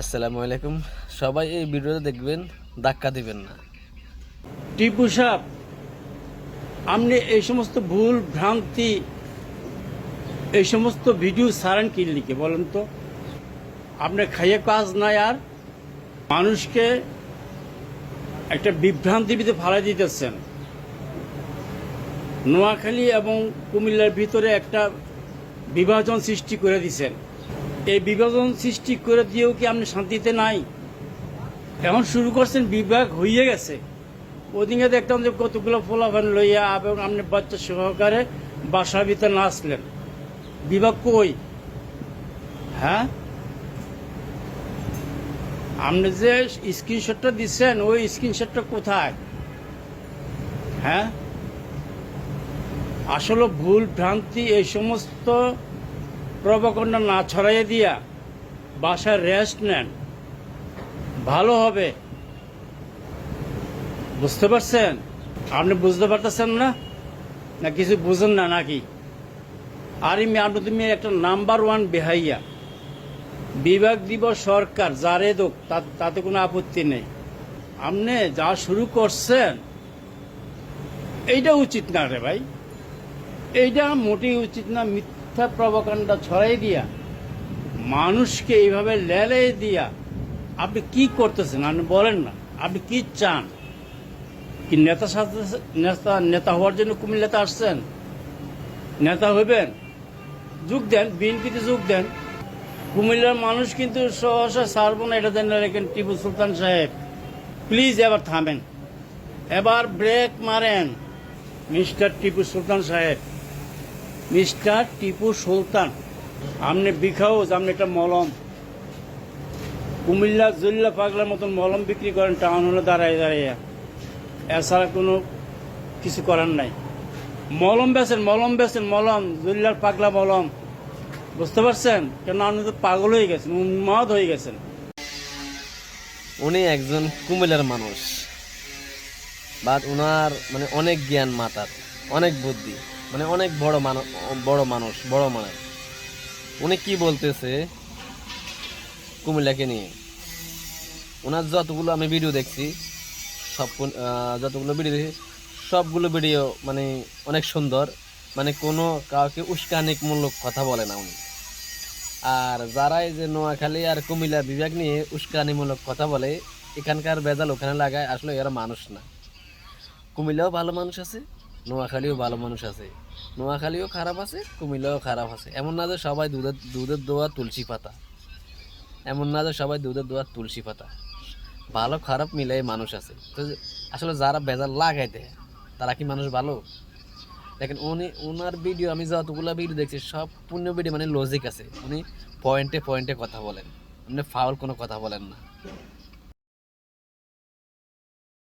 আসসালামু আলাইকুম। সবাই এই ভিডিওতে দেখবেন, ধাক্কা দিবেন না। টিপু সাহেব, আপনি এই সমস্ত ভুল ভ্রান্তি, এই সমস্ত ভিডিও সারেন কি লিখে বলেন তো? আপনি খাইয়ে কাজ নাই আর মানুষকে একটা বিভ্রান্তির ভিতরে ফালাই দিতেছেন। নোয়াখালী এবং কুমিল্লার ভিতরে একটা বিভাজন সৃষ্টি করে দিছেন। এই বিভাজন সৃষ্টি করে দিয়েও কি আপনি শান্তিতে নাই? এখন শুরু করছেন, বিভাগ হয়ে গেছে। ওদিকে দেখতাম যে কতগুলো ফলাফল লইয়া এবং আপনি বাচ্চা সহকারে বাসার ভিতরে না আসলেন। বিভাগ কই? হ্যাঁ? আপনি যে স্ক্রিনশটটা দিচ্ছেন, ওই স্ক্রিনশটটা কোথায়? হ্যাঁ? আসলে ভুল ভ্রান্তি, এই সমস্ত প্রবকণ্ডা না ছড়াইয়ে দিয়া বাসায় রেস্ট নেন। ভালো হবে। বুঝতে পারছেন? আপনি বুঝতে পারতেছেন না? না কিছু বুঝেন না নাকি? আর আমি আপনি তুমি একটা নাম্বার ওয়ান বেহাইয়া। বিভাগ দিব সরকার, যারে দোক তাতে কোনো আপত্তি নেই। আপনি যা শুরু করছেন, এইটা উচিত না রে ভাই। এইটা মোটেই উচিত না মিথ্যা প্রবকাণ্ডা ছড়াই দিয়া, মানুষকে এইভাবে লেলে দিয়া, আপনি কি করতেছেন? আপনি বলেন না। আপনি কি চান? কি নেতা সাথে নেতা নেতা হওয়ার জন্য কুমিল্লাতে আসছেন? নেতা হইবেন? যোগ দেন, বিএনপিতে যোগ দেন। কুমিল্লার মানুষ কিন্তু সহসা ছাড়বো না, এটা দেন রেখেন টিপু সুলতান সাহেব। প্লিজ এবার থামেন। এবার ব্রেক মারেন মিস্টার টিপু সুলতান সাহেব। মিস্টার টিপু সুলতান আপনি বিখাউজ আপনি একটা মলম। কুমিল্লা জুল্লা পাগলার মতন মলম বিক্রি করেন, টাউন হলে দাঁড়ায়, দাঁড়াইয়া। এছাড়া কোনো কিছু করার নাই। মলম বেছেন মলম বেছেন মলম, জুল্লার পাগলা মলম। বুঝতে পারছেন? কেন আপনি তো পাগল হয়ে গেছেন, উন্মাদ হয়ে গেছেন। উনি একজন কুমিল্লার মানুষ, বাট ওনার মানে অনেক জ্ঞান মাতার অনেক বুদ্ধি। মানে অনেক বড় মানুষ বড় মানুষ, বড় মানে উনি কি বলতেছে কুমিল্লাকে নিয়ে? ওনার যতগুলো আমি ভিডিও দেখছি, সব যতগুলো ভিডিও দেখছি সবগুলো ভিডিও মানে অনেক সুন্দর। মানে কোনো কাউকে উস্কানিকমূলক কথা বলে না উনি। আর যারা এই যে নোয়াখালী আর কুমিল্লা বিভাগ নিয়ে উস্কানিমূলক কথা বলে, এখানকার বেজাল ওখানে লাগায়, আসলে এরা মানুষ না। কুমিল্লাও ভালো মানুষ আছে নোয়াখালীও ভালো মানুষ আছে। নোয়াখালীও খারাপ আছে, কুমিল্লাও খারাপ আছে। এমন না যে সবাই দুধের দুধের দোয়া তুলসী পাতা। এমন না যে সবাই দুধের দোয়া তুলসী পাতা। ভালো, খারাপ মিলাই মানুষ আছে। তো আসলে যারা বেজাল লাগাই দেয়, তারা কি মানুষ ভালো? দেখেন উনি ওনার ভিডিও, আমি যতগুলো ভিডিও দেখছি, সব পূর্ণ ভিডিও মানে লজিক আছে। উনি পয়েন্টে পয়েন্টে কথা বলেন। উনি ফাউল কোনো কথা বলেন না।